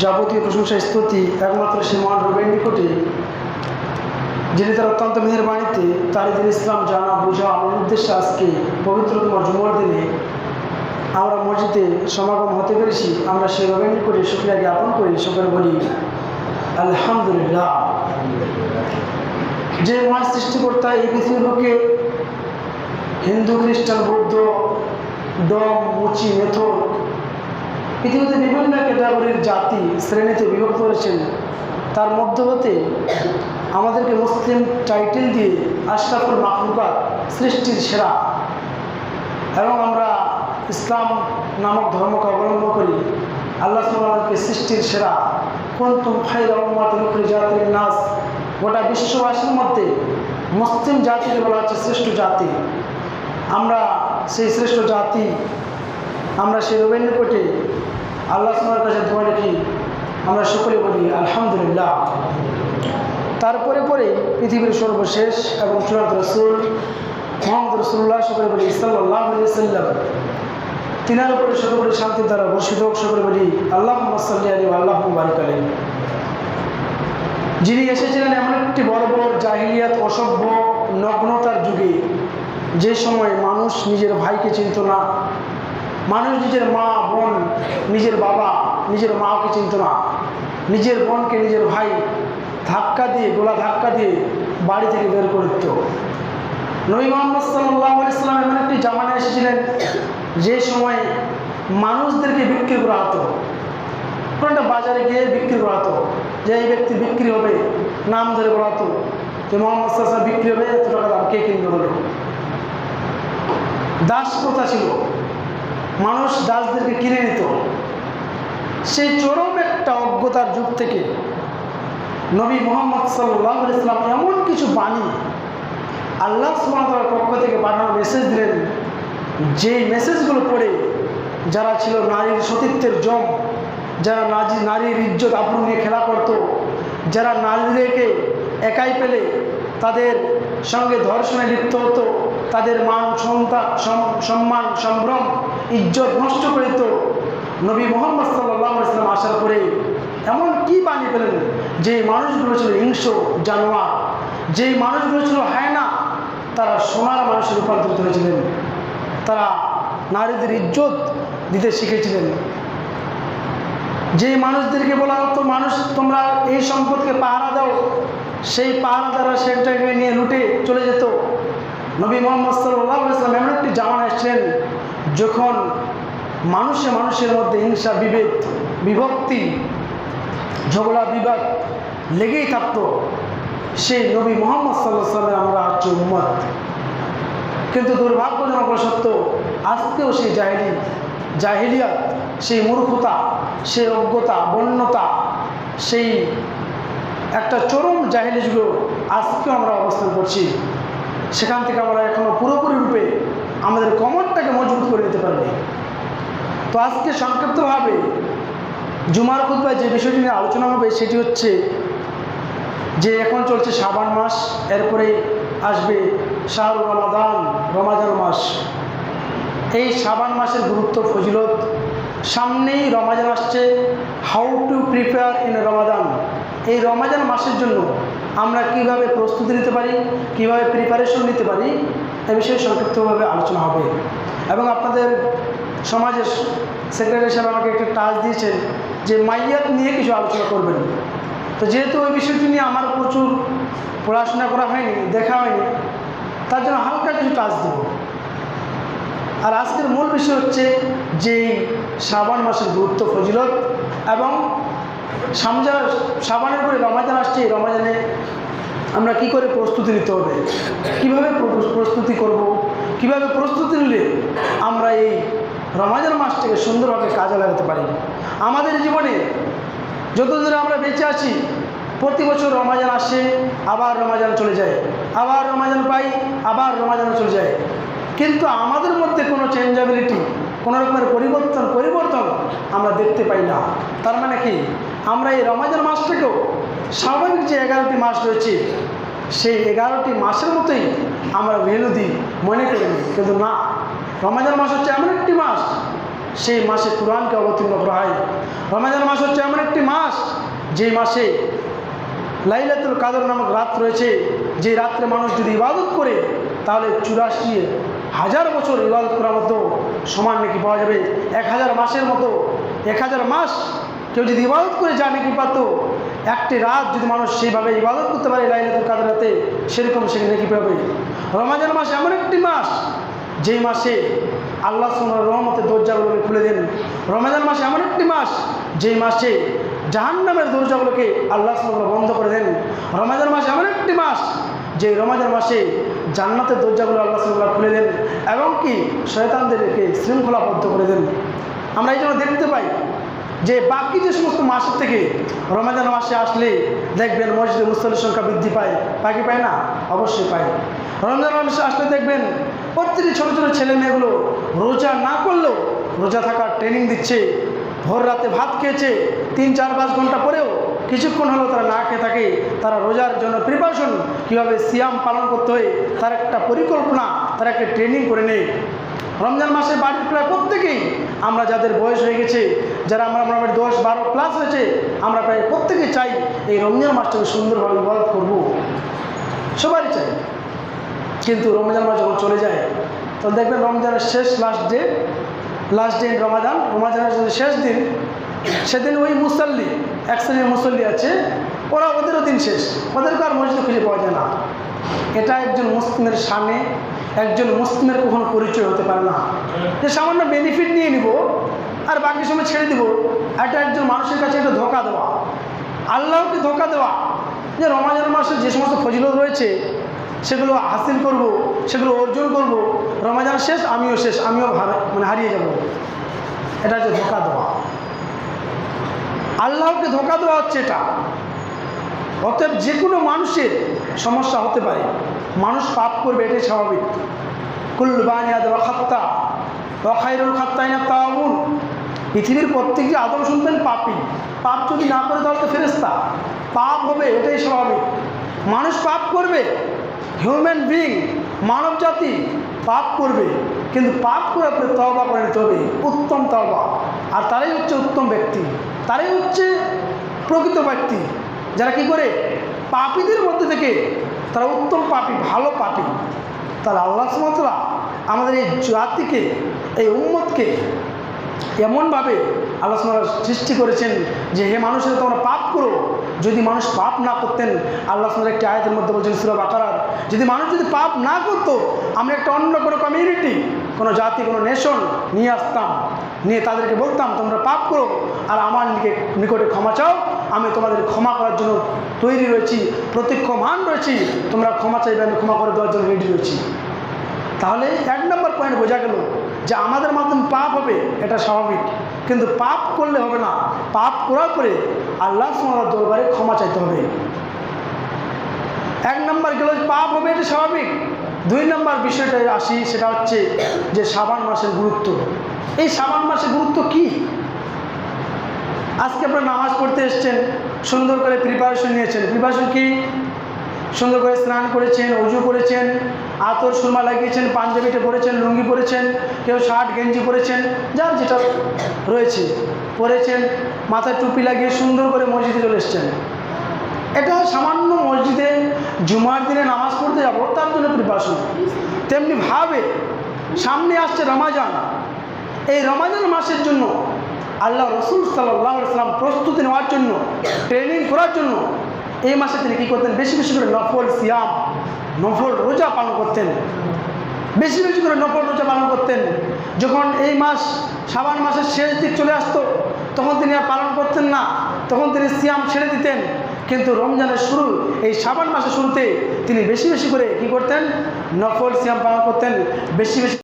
যাবতীয় প্রশংসা, স্তুতি একমাত্র সে মহান রবের নিকটে, যিনি তার অত্যন্ত মেহের বাণীতে তার দিন ইসলাম জানা, বোঝা আমার উদ্দেশ্যে আজকে পবিত্রতম জুমার দিনে আমরা মসজিদে সমাগম হতে পেরেছি। আমরা সেই রবের নিকটে শুক্রিয়া জ্ঞাপন করি। সকলে বলি, আলহামদুলিল্লাহ। যে মহান সৃষ্টিকর্তা এই পৃথিবীর বুকে হিন্দু, খ্রিস্টান, বৌদ্ধ, ডম, মুচি, মেথর পৃথিবীতে বিভিন্ন ক্যাটাগরির জাতি শ্রেণীতে বিভক্ত করেছেন তার মধ্য হতে আমাদেরকে মুসলিম টাইটেল দিয়ে আশরাফুল মাহলুকাত সৃষ্টির সেরা। এবং আমরা ইসলাম নামক ধর্মকে অবলম্বন করি। আল্লাহ সাল্লামকে সৃষ্টির সেরা। কুন্তুম মুখরি জাতির নাস। গোটা বিশ্ববাসীর মধ্যে মুসলিম জাতিকে বলা হচ্ছে শ্রেষ্ঠ জাতি। আমরা সেই শ্রেষ্ঠ জাতি আমরা সেই রবীন্দ্র কোটে আল্লাহ সালার কাছে দোয়া রেখি, আমরা সকলে বলি আলহামদুলিল্লাহ। তারপরে পরে পৃথিবীর সর্বশেষ এবং চূড়ান্ত রসুল মোহাম্মদ রসুল্লাহ সকলে বলি সাল্লাহ সাল্লাম তিনার উপরে সর্বোপরি শান্তি দ্বারা বর্ষিত হোক সকলে বলি আল্লাহ সাল্লি আলী আল্লাহ বারিক আলী যিনি এসেছিলেন এমন একটি বড় বড় জাহিলিয়াত, অসভ্য, নগ্নতার যুগে, যে সময় মানুষ নিজের ভাইকে চিনত না মানুষ নিজের মা, বোন, নিজের বাবা, নিজের মাকে চিনত না। নিজের বোনকে নিজের ভাই ধাক্কা দিয়ে, গোলা ধাক্কা দিয়ে বাড়ি থেকে বের করে দিত। নবী মোহাম্মদ সাল্লাহ ইসলাম এমন একটি জামানা এসেছিলেন, যে সময় মানুষদেরকে বিক্রি করা হতো। কোনটা বাজারে গিয়ে বিক্রি করা হতো? যে এই ব্যক্তি বিক্রি হবে, নাম ধরে বলা হতো যে মোহাম্মদ সাল্লাম বিক্রি হবে, এত টাকা দাম কে কিনবে হলো দাস প্রথা ছিল। মানুষ দাসদেরকে কিনে নিত। সেই চরম একটা অজ্ঞতার যুগ থেকে নবী মোহাম্মদ সাল্লাহ ইসলাম এমন কিছু বাণী আল্লাহ সুমাতার পক্ষ থেকে পাঠানো মেসেজ দিলেন যে মেসেজগুলো পড়ে যারা ছিল নারীর সতীত্বের জম, যারা নাজি, নারীর ইজ্জত আবরু নিয়ে খেলা করত, যারা নারীদেরকে একাই পেলে তাদের সঙ্গে ধর্ষণে লিপ্ত হতো তাদের মান, সন্তা সম্মান, সম্ভ্রম, ইজ্জত নষ্ট করে দিত। নবী মোহাম্মদ সাল্লাহ ইসলাম আসার পরে এমন কি বাণী পেলেন? যে মানুষগুলো ছিল হিংস জানোয়ার। যেই মানুষগুলো ছিল হায়না, তারা সোনার মানুষে রূপান্তরিত হয়েছিলেন। তারা নারীদের ইজ্জত দিতে শিখেছিলেন। যে মানুষদেরকে বলা হতো, মানুষ, তোমরা এই সম্পদকে পাহারা দাও। সেই পাহারা দ্বারা সেটাকে নিয়ে লুটে চলে যেত। নবী মোহাম্মদ সাল্লাহ ইসলাম এমন একটি জামান এসছেন যখন মানুষে মানুষের মধ্যে হিংসা, বিভেদ, বিভক্তি, ঝগড়া, বিবাদ লেগেই থাকতো। সেই নবী মোহাম্মদ সাল্লাহ সাল্লাম আমরা হচ্ছে উম্মত। কিন্তু দুর্ভাগ্যজনক সত্য আজকেও সেই জাহিলি, জাহিলিয়াত, সেই মূর্খতা, সেই অজ্ঞতা, বন্যতা, সেই একটা চরম জাহিলি যুগ আজকেও আমরা অবস্থান করছি। সেখান থেকে আমরা এখনও পুরোপুরি রূপে আমাদের কমরটাকে মজবুত করে নিতে পারিনি। তো আজকে সংক্ষিপ্তভাবে জুমার খুদ্ায় যে বিষয়টি নিয়ে আলোচনা হবে সেটি হচ্ছে যে এখন চলছে শ্রাবণ মাস, এরপরে আসবে শাহরুখ রমাদান, রমাজান মাস। এই শ্রাবণ মাসের গুরুত্ব, ফজিলত, সামনেই রমাজান আসছে। How to prepare in Ramadan এই রমাজান মাসের জন্য আমরা কীভাবে প্রস্তুতি নিতে পারি, কীভাবে প্রিপারেশন নিতে পারি, এ বিষয়ে সংক্ষিপ্তভাবে আলোচনা হবে। এবং আপনাদের সমাজের সেক্রেটারি সাহেব আমাকে একটা টাচ দিয়েছেন যে মাইয়াত নিয়ে কিছু আলোচনা করবেন। তো যেহেতু ওই বিষয়টি নিয়ে আমার প্রচুর পড়াশোনা করা হয়নি, দেখা হয়নি, তার জন্য হালকা কিছু টাচ দেব। আর আজকের মূল বিষয় হচ্ছে যে শ্রাবণ মাসের গুরুত্ব, ফজিলত এবং সামজা শ্রাবণের পরে রমাজান আসছে, রমাজানে আমরা কি করে প্রস্তুতি নিতে হবে? কীভাবে প্রস্তুতি করব? কীভাবে প্রস্তুতি নিলে আমরা এই রমাজান মাসটাকে সুন্দরভাবে কাজে লাগাতে পারি? আমাদের জীবনে যতদিন আমরা বেঁচে আছি, প্রতি বছর রমাজান আসে আবার রমাজান চলে যায়, আবার রমাজান পাই, আবার রমাজান চলে যায়। কিন্তু আমাদের মধ্যে কোনো চেঞ্জেবিলিটি কোনো রকমের পরিবর্তন পরিবর্তন আমরা দেখতে পাই না। তার মানে কি? আমরা এই রমাজান মাসটাকেও স্বাভাবিক যে এগারোটি মাস রয়েছে, সেই এগারোটি মাসের মতোই আমরা ভেলু দিই, মনে করি কিন্তু না, রমাজান মাস হচ্ছে এমন একটি মাস, সেই মাসে কোরআনকে অবতীর্ণ করা হয়। রমাজান মাস হচ্ছে এমন একটি মাস, যেই মাসে লাইলাতুল কাদর নামক রাত রয়েছে যে রাত্রে মানুষ যদি ইবাদত করে, তাহলে চুরাশি হাজার বছর ইবাদত করার মতো সমান নাকি পাওয়া যাবে? এক হাজার মাসের মতো, এক হাজার মাস কেউ যদি ইবাদত করে যা নাকি পাত একটি রাত যদি মানুষ সেইভাবে ইবাদত করতে পারে লাইলাতুল কাদর রাতে, সেরকম সে নাকি পাবে? রমাজান মাস এমন একটি মাস, যেই মাসে আল্লাহ সোনার রহমতের দরজাগুলোকে খুলে দেন। রমাজান মাস এমন একটি মাস, যেই মাসে জাহান্নামের দরজাগুলোকে আল্লাহ সোনার বন্ধ করে দেন। রমাজান মাস এমন একটি মাস যে রমাজান মাসে জান্নাতের দরজাগুলো আল্লাহ সোনার খুলে দেন এবং কি শয়তানদেরকে শৃঙ্খলাবদ্ধ করে দেন। আমরা এই জন্য দেখতে পাই যে বাকি যে সমস্ত মাসের থেকে রমাজান মাসে আসলে দেখবেন মসজিদে মুসল্লির সংখ্যা বৃদ্ধি পায়, বাকি পায় না? অবশ্যই পায়। রমজান মাসে আসলে দেখবেন প্রত্যেকটি ছোটো ছোটো ছেলে মেয়েগুলো রোজা না করলেও রোজা থাকার ট্রেনিং দিচ্ছে, ভোর রাতে ভাত খেয়েছে, তিন, চার, পাঁচ ঘণ্টা পরেও কিছুক্ষণ হলেও তারা না খেয়ে থাকে, তারা রোজার জন্য প্রিপারেশন কীভাবে সিয়াম পালন করতে হয়, তার একটা পরিকল্পনা, তারা একটা ট্রেনিং করে নেয়। রমজান মাসে বাড়ির প্রায় প্রত্যেকেই আমরা যাদের বয়স হয়ে গেছে, যারা আমরা মোটামুটি দশ বারো প্লাস হয়েছে, আমরা প্রায় প্রত্যেকেই চাই এই রমজান মাসটাকে সুন্দরভাবে ইবাদত করব। সবারই চাই। কিন্তু রমজান মাস যখন চলে যায়, তখন দেখবেন রমজানের শেষ last day last day Ramadan রমাজানের শেষ দিন, সেদিন ওই মুসল্লি, এক শ্রেণির মুসল্লি আছে, ওরা ওদেরও দিন শেষ। ওদেরকে আর মসজিদে খুঁজে পাওয়া যায় না। এটা একজন মুসলিমের সামনে একজন মুসলিমের কখনো পরিচয় হতে পারে না। যে সামান্য বেনিফিট নিয়ে নিব, আর বাকি সময় ছেড়ে দিব, এটা একজন মানুষের কাছে একটা ধোকা দেওয়া। আল্লাহকে ধোকা দেওয়া। যে রমাজান মাসে যে সমস্ত ফজিলত রয়েছে, সেগুলো হাসিল করব, সেগুলো অর্জন করব। রমাজান শেষ, আমিও শেষ, আমিও মানে হারিয়ে যাব। এটা হচ্ছে ধোকা দেওয়া। আল্লাহকে ধোকা দেওয়া হচ্ছে এটা। অতএব যে কোনো মানুষের সমস্যা হতে পারে। মানুষ পাপ করবে, এটাই স্বাভাবিক। কুলবানিয়া দেওয়া খাত্তা অখাইরুল খাত্তাইনা তাউন পৃথিবীর প্রত্যেকটি আদম শুনতেন পাপি। পাপ যদি না করে তাহলে তো ফেরেস্তা পাপ হবে, এটাই স্বাভাবিক। মানুষ পাপ করবে হিউম্যান বিং মানব জাতি পাপ করবে। কিন্তু পাপ করার পরে তবা করে নিতে হবে, উত্তম তবা আর তারাই হচ্ছে উত্তম ব্যক্তি। তারাই হচ্ছে প্রকৃত ব্যক্তি। যারা কি করে? পাপীদের মধ্যে থেকে তারা উত্তম পাপী, ভালো পাপী। তাহলে আল্লাহ সুমতলা আমাদের এই জাতিকে, এই উম্মতকে এমনভাবে আল্লাহ সুবহানাহু সৃষ্টি করেছেন যে, হে মানুষের, তোমরা পাপ করো। যদি মানুষ পাপ না করতেন, আল্লাহ সুবহানাহু একটি আয়াতের মধ্যে বলছেন সুরা বাকারার, যদি মানুষ যদি পাপ না করতো, আমরা একটা অন্য কোনো কমিউনিটি কোনো জাতি, কোনো নেশন নিয়ে আসতাম। নিয়ে তাদেরকে বলতাম, তোমরা পাপ করো, আর আমার নিকে নিকটে ক্ষমা চাও। আমি তোমাদের ক্ষমা করার জন্য তৈরি রয়েছি প্রতীক্ষমান রয়েছি। তোমরা ক্ষমা চাইবে, আমি ক্ষমা করে দেওয়ার জন্য রেডি রয়েছি। তাহলে এক নম্বর পয়েন্ট বোঝা গেল যে আমাদের মাধ্যমে পাপ হবে, এটা স্বাভাবিক। কিন্তু পাপ করলে হবে না। পাপ করার পরে আল্লাহ সুমার দরবারে ক্ষমা চাইতে হবে। এক নম্বর গেল পাপ হবে, এটা স্বাভাবিক। দুই নম্বর বিষয়টা আসি, সেটা হচ্ছে যে সাবান মাসের গুরুত্ব। এই সাবান মাসের গুরুত্ব কি? আজকে আপনারা নামাজ পড়তে এসছেন, সুন্দর করে প্রিপারেশন নিয়েছেন। প্রিপারেশন কি? সুন্দর করে স্নান করেছেন, অজু করেছেন, আতর সুরমা লাগিয়েছেন পাঞ্জাবিটা পরেছেন, লুঙ্গি পরেছেন, কেউ শার্ট, গেঞ্জি পরেছেন, যার যেটা রয়েছে পরেছেন, মাথায় টুপি লাগিয়ে সুন্দর করে মসজিদে চলে এসছেন। এটা সামান্য মসজিদে জুমার দিনে নামাজ পড়তে যাব, তার জন্য প্রিপারেশন তেমনি ভাবে সামনে আসছে রমাজান। এই রমাজান মাসের জন্য আল্লাহ রসুল সাল্লাম প্রস্তুতি নেওয়ার জন্য ট্রেনিং করার জন্য এই মাসে তিনি কী করতেন? বেশি বেশি করে নফল সিয়াম, নফল রোজা পালন করতেন। বেশি বেশি করে নফল রোজা পালন করতেন। যখন এই মাস সাবান মাসের শেষ দিক চলে আসতো, তখন তিনি আর পালন করতেন না। তখন তিনি সিয়াম ছেড়ে দিতেন। কিন্তু রমজানের শুরু, এই সাবান মাসের শুরুতে তিনি বেশি বেশি করে কি করতেন? নফল সিয়াম পালন করতেন। বেশি বেশি